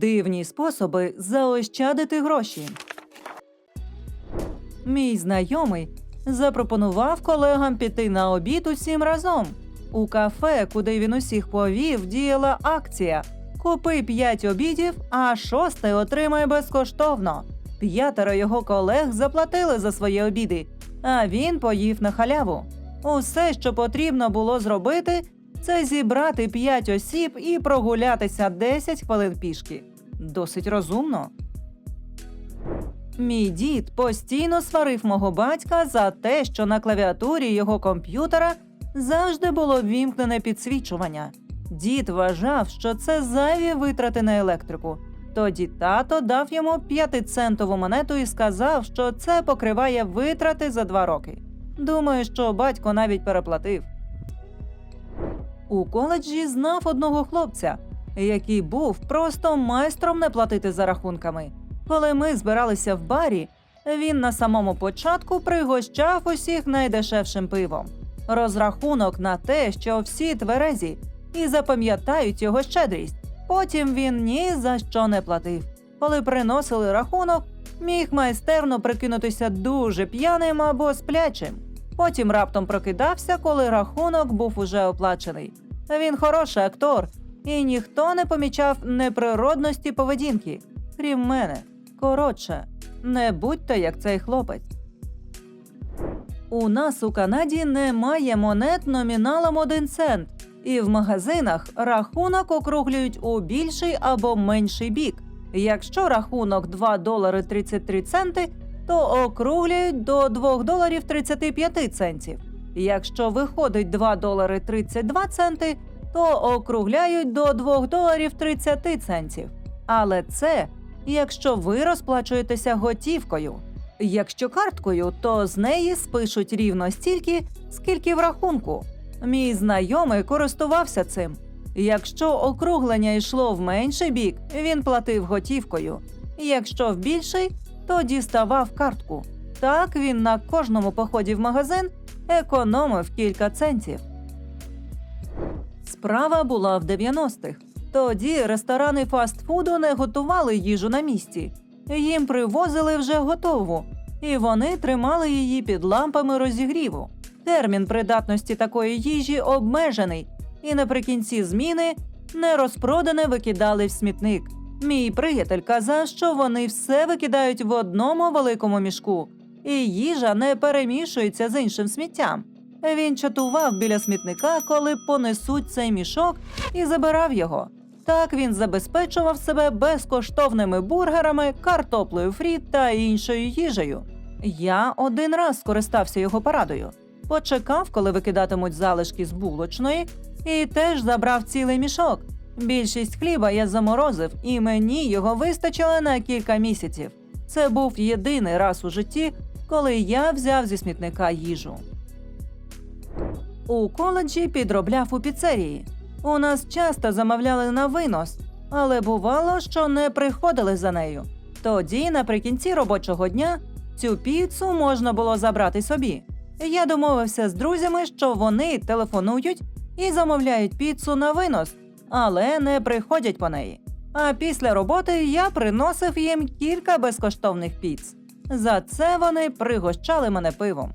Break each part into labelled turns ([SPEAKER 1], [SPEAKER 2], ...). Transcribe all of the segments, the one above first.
[SPEAKER 1] Дивні способи заощадити гроші. Мій знайомий запропонував колегам піти на обід усім разом. У кафе, куди він усіх повів, діяла акція. Купи п'ять обідів, а шостий отримай безкоштовно. П'ятеро його колег заплатили за свої обіди, а він поїв на халяву. Усе, що потрібно було зробити, це зібрати п'ять осіб і прогулятися 10 хвилин пішки. Досить розумно. Мій дід постійно сварив мого батька за те, що на клавіатурі його комп'ютера завжди було ввімкнене підсвічування. Дід вважав, що це зайві витрати на електрику. Тоді тато дав йому п'ятицентову монету і сказав, що це покриває витрати за два роки. Думаю, що батько навіть переплатив. У коледжі знав одного хлопця, який був просто майстром не платити за рахунками. Коли ми збиралися в барі, він на самому початку пригощав усіх найдешевшим пивом. Розрахунок на те, що всі тверезі і запам'ятають його щедрість. Потім він ні за що не платив. Коли приносили рахунок, міг майстерно прикинутися дуже п'яним або сплячим. Потім раптом прокидався, коли рахунок був уже оплачений. Він хороший актор, і ніхто не помічав неприродності поведінки, крім мене. Коротше, не будьте як цей хлопець. У нас у Канаді немає монет номіналом 1 цент, і в магазинах рахунок округлюють у більший або менший бік. Якщо рахунок 2 долари 33 центи, то округлюють до 2 доларів 35 центів. Якщо виходить 2 долари 32 центи, то округляють до 2 доларів 30 центів. Але це якщо ви розплачуєтеся готівкою. Якщо карткою, то з неї спишуть рівно стільки, скільки в рахунку. Мій знайомий користувався цим. Якщо округлення йшло в менший бік, він платив готівкою. Якщо в більший, то діставав картку. Так він на кожному поході в магазин економив кілька центів. Справа була в 90-х. Тоді ресторани фастфуду не готували їжу на місці. Їм привозили вже готову, і вони тримали її під лампами розігріву. Термін придатності такої їжі обмежений, і наприкінці зміни нерозпродане викидали в смітник. Мій приятель казав, що вони все викидають в одному великому мішку, і їжа не перемішується з іншим сміттям. Він чатував біля смітника, коли понесуть цей мішок, і забирав його. Так він забезпечував себе безкоштовними бургерами, картоплею фрі та іншою їжею. Я один раз скористався його порадою. Почекав, коли викидатимуть залишки з булочної, і теж забрав цілий мішок. Більшість хліба я заморозив, і мені його вистачило на кілька місяців. Це був єдиний раз у житті, коли я взяв зі смітника їжу. У коледжі підробляв у піцерії. У нас часто замовляли на винос, але бувало, що не приходили за нею. Тоді, наприкінці робочого дня, цю піцу можна було забрати собі. Я домовився з друзями, що вони телефонують і замовляють піцу на винос, але не приходять по неї. А після роботи я приносив їм кілька безкоштовних піц. За це вони пригощали мене пивом.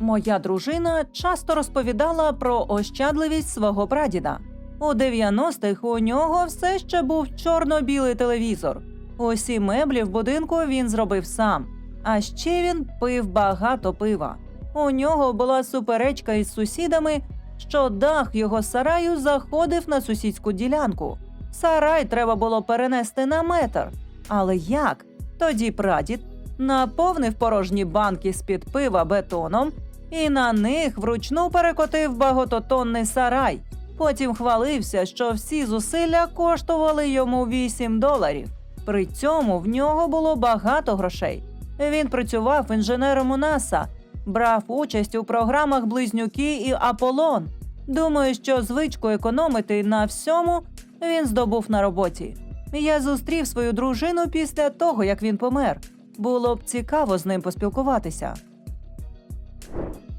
[SPEAKER 1] Моя дружина часто розповідала про ощадливість свого прадіда. У 90-х у нього все ще був чорно-білий телевізор. Усі меблі в будинку він зробив сам. А ще він пив багато пива. У нього була суперечка із сусідами, що дах його сараю заходив на сусідську ділянку. Сарай треба було перенести на метр. Але як? Тоді прадід наповнив порожні банки з-під пива бетоном і на них вручну перекотив багатотонний сарай. Потім хвалився, що всі зусилля коштували йому 8 доларів. При цьому в нього було багато грошей. Він працював інженером у НАСА, брав участь у програмах Близнюки і Аполлон. Думаю, що звичку економити на всьому він здобув на роботі. Я зустрів свою дружину після того, як він помер. Було б цікаво з ним поспілкуватися.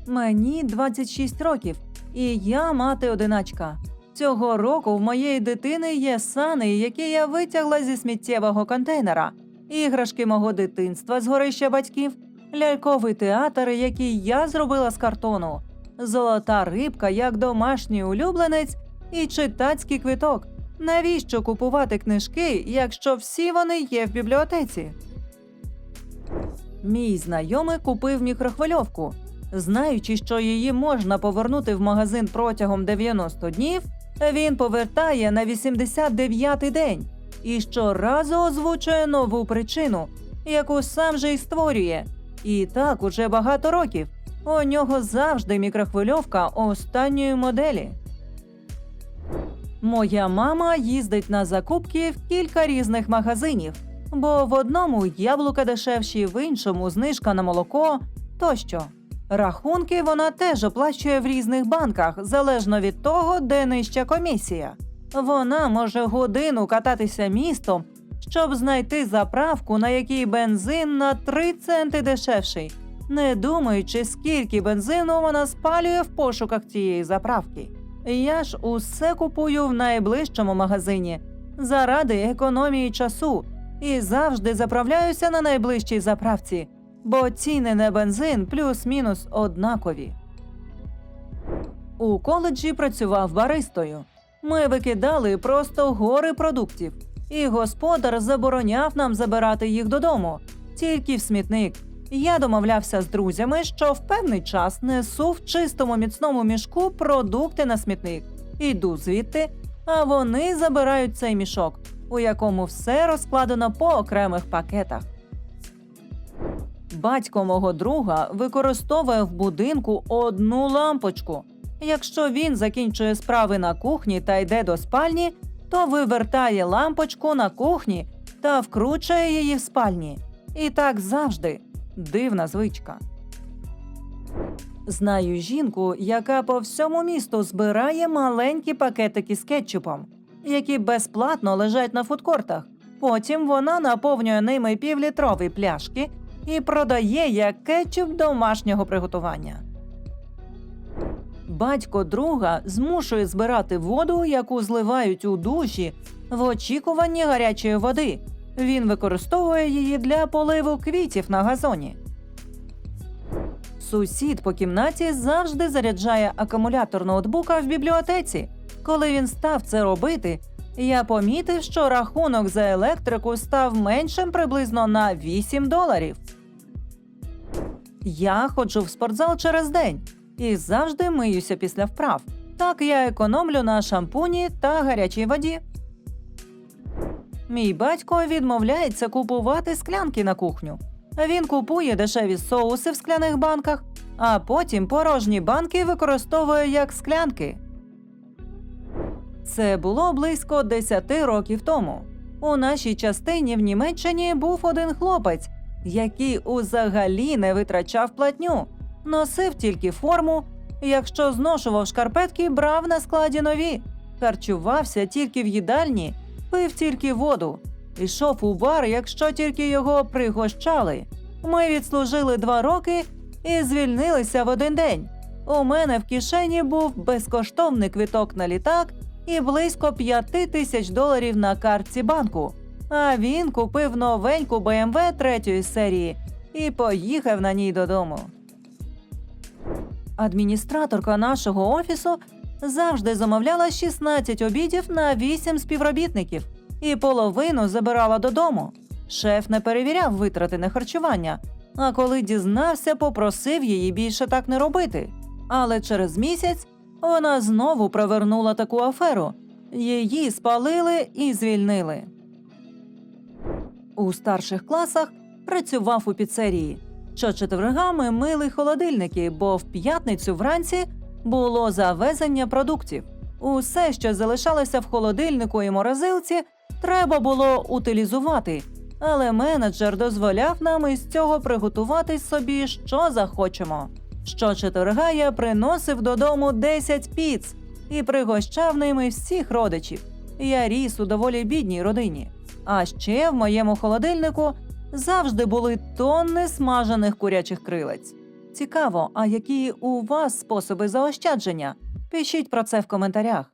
[SPEAKER 1] Мені 26 років, і я мати одиначка. Цього року в моєї дитини є сани, які я витягла зі сміттєвого контейнера, іграшки мого дитинства з горища батьків, ляльковий театр, який я зробила з картону, золота рибка як домашній улюбленець і читацький квиток. Навіщо купувати книжки, якщо всі вони є в бібліотеці? Мій знайомий купив мікрохвильовку. Знаючи, що її можна повернути в магазин протягом 90 днів, він повертає на 89-й день і щоразу озвучує нову причину, яку сам же й створює. І так уже багато років. У нього завжди мікрохвильовка останньої моделі. Моя мама їздить на закупки в кілька різних магазинів, бо в одному яблука дешевші, в іншому знижка на молоко тощо. Рахунки вона теж оплачує в різних банках, залежно від того, де нижча комісія. Вона може годину кататися містом, щоб знайти заправку, на якій бензин на 3 центи дешевший, не думаючи, скільки бензину вона спалює в пошуках цієї заправки. Я ж усе купую в найближчому магазині заради економії часу і завжди заправляюся на найближчій заправці, бо ціни на бензин плюс-мінус однакові. У коледжі працював баристою. Ми викидали просто гори продуктів, і господар забороняв нам забирати їх додому, тільки в смітник. Я домовлявся з друзями, що в певний час несу в чистому міцному мішку продукти на смітник. Іду звідти, а вони забирають цей мішок, у якому все розкладено по окремих пакетах. Батько мого друга використовує в будинку одну лампочку. Якщо він закінчує справи на кухні та йде до спальні, то вивертає лампочку на кухні та вкручує її в спальні. І так завжди дивна звичка. Знаю жінку, яка по всьому місту збирає маленькі пакетики з кетчупом, які безплатно лежать на фудкортах. Потім вона наповнює ними півлітрові пляшки і продає як кетчуп домашнього приготування. Батько друга змушує збирати воду, яку зливають у душі, в очікуванні гарячої води. Він використовує її для поливу квітів на газоні. Сусід по кімнаті завжди заряджає акумулятор ноутбука в бібліотеці. Коли він став це робити, я помітив, що рахунок за електрику став меншим приблизно на 8 доларів. Я ходжу в спортзал через день і завжди миюся після вправ. Так я економлю на шампуні та гарячій воді. Мій батько відмовляється купувати склянки на кухню. Він купує дешеві соуси в скляних банках, а потім порожні банки використовує як склянки. Це було близько 10 років тому. У нашій частині в Німеччині був один хлопець, який узагалі не витрачав платню, носив тільки форму. Якщо зношував шкарпетки, брав на складі нові, харчувався тільки в їдальні, пив тільки воду, ішов у бар, якщо тільки його пригощали. Ми відслужили два роки і звільнилися в один день. У мене в кишені був безкоштовний квиток на літак і близько п'яти тисяч доларів на картці банку. А він купив новеньку BMW третьої серії і поїхав на ній додому. Адміністраторка нашого офісу завжди замовляла 16 обідів на 8 співробітників і половину забирала додому. Шеф не перевіряв витрати на харчування, а коли дізнався, попросив її більше так не робити. Але через місяць вона знову провернула таку аферу. Її спалили і звільнили. У старших класах працював у піцерії. Щочетверга ми мили холодильники, бо в п'ятницю вранці було завезення продуктів. Усе, що залишалося в холодильнику і морозилці, треба було утилізувати. Але менеджер дозволяв нам із цього приготувати собі, що захочемо. Щочетверга я приносив додому 10 піц і пригощав ними всіх родичів. Я ріс у доволі бідній родині. А ще в моєму холодильнику завжди були тонни смажених курячих крилець. Цікаво, а які у вас способи заощадження? Пишіть про це в коментарях.